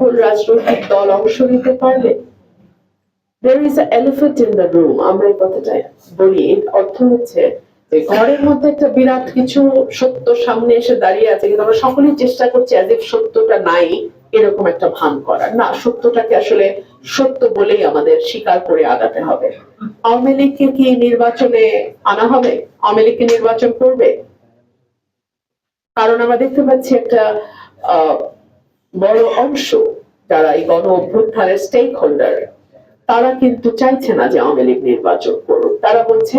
সকল রাজনৈতিক দল অংশ নিতে পারবে? There a elephant in the room. আমরা এই কথাটা বলি। এর অর্থ হচ্ছে যে ঘরের মধ্যে একটা বিরাট কিছু সত্য সামনে এসে দাঁড়িয়ে আছে কিন্তু আমরা সকলেই চেষ্টা করছি অ্যাজ if সত্যটা নাই এরকম একটা ভান করার। না সত্যটাকে আসলে সত্য বলেই আমাদের স্বীকার করে আগাতে হবে। আওয়ামী লীগকে কি নির্বাচনে আনা হবে? আওয়ামী লীগকে নির্বাচন করবে? কারণ আমরা দেখতে পাচ্ছি একটা আহ, বড় অংশ যারা এই গণ অভ্যুত্থানের স্টেক হোল্ডার তারা কিন্তু চাইছে না যে আওয়ামী লীগ নির্বাচন করুক। তারা বলছে,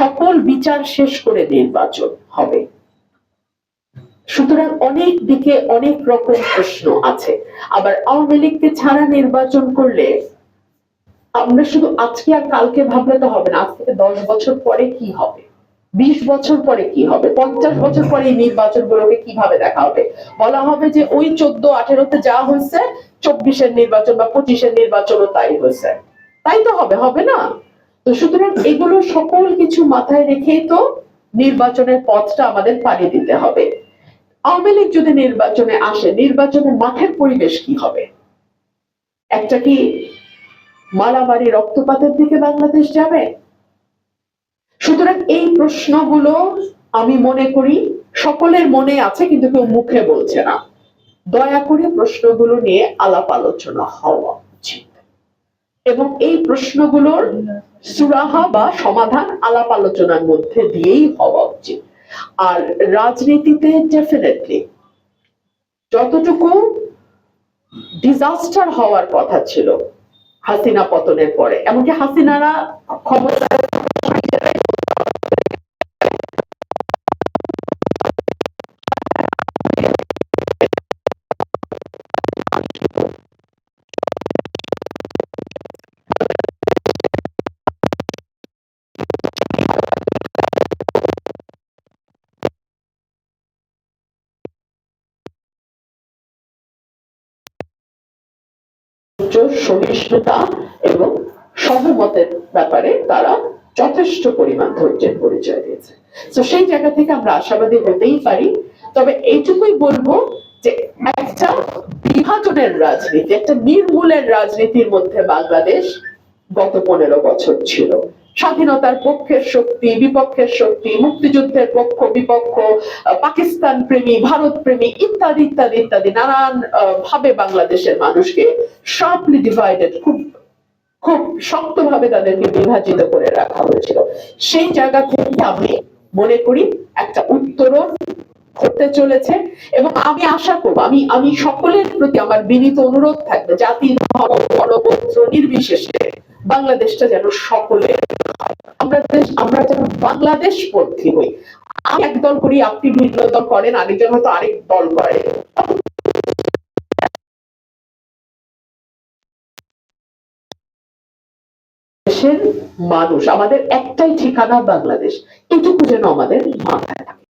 সকল বিচার শেষ করে নির্বাচন হবে। সুতরাং অনেক দিকে অনেক রকম প্রশ্ন আছে। আবার আওয়ামী লীগকে ছাড়া নির্বাচন করলে, আমরা শুধু আজকে আর কালকে ভাবলে তো হবে না আজ থেকে দশ বছর পরে কি হবে? বিশ বছর পরে কি হবে? পঞ্চাশ বছর পরে এই নির্বাচন গুলোকে কীভাবে দেখা হবে? বলা হবে যে ওই চোদ্দ, আঠেরোতে যা হয়েছে, চব্বিশের নির্বাচন বা পঁচিশের নির্বাচনও তাই হয়েছে। তাই তো হবে হবে না? তো সুতরাং এগুলো সকল কিছু মাথায় রেখেই তো নির্বাচনের পথটা আমাদের পাড়ি দিতে হবে। আওয়ামী লীগ যদি নির্বাচনে আসে, নির্বাচনের মাঠের পরিবেশ কি হবে? একটা কি মারামারি রক্তপাতের দিকে বাংলাদেশ যাবে? সুতরাং এই প্রশ্নগুলো আমি মনে করি সকলের মনে আছে, কিন্তু কেউ মুখে বলছে না। দয়া করে প্রশ্নগুলো নিয়ে আলাপ আলোচনা হওয়া উচিত। এবং এই প্রশ্নগুলোর সুরাহা বা সমাধান আলাপ আলোচনার মধ্যে দিয়েই হওয়া উচিত। আর রাজনীতিতে ডেফিনেটলি যতটুকু ডিজাস্টার হওয়ার কথা ছিল, হাসিনা পতনের পরে, এমনকি হাসিনারা ক্ষমতা উচ্চ সহিষ্ণুতা এবং সহমতের ব্যাপারে তারা যথেষ্ট পরিমাণ ধৈর্যের পরিচয় দিয়েছে। তো সেই জায়গা থেকে আমরা আশাবাদী হতেই পারি। তবে এইটুকুই বলব যে একটা বিভাজনের রাজনীতি, একটা নির্মূলের রাজনীতির মধ্যে বাংলাদেশ গত পনেরো বছর ছিল। স্বাধীনতার পক্ষের শক্তি, বিপক্ষের শক্তি, মুক্তিযুদ্ধের পক্ষ, বিপক্ষ পাকিস্তান প্রেমী, ভারত প্রেমী, ইত্যাদি ইত্যাদি ইত্যাদি। নানান ভাবে বাংলাদেশের মানুষকে শার্পলি ডিভাইডেড খুব খুব শক্তভাবে তাদেরকে বিভাজিত করে রাখা হয়েছিল। সেই জায়গা থেকে আমি মনে করি একটা উত্তরণ করতে চলেছে এবং আমি আশা করব, আমি আমি সকলের প্রতি আমার বিনীত অনুরোধ থাকবে, জাতি, ধর্ম গণতন্ত্র নির্বিশেষে বাংলাদেশটা যেন সকলের। আমরা আমরা যেন বাংলাদেশ পন্থী হই। আমি এক দল করি, আপনি ভিন্ন দল করেন, আরেকজন হয়তো আরেক দল করে। মানুষ, আমাদের একটাই ঠিকানা বাংলাদেশ। এটুকু যেন আমাদের মাথায় থাকে।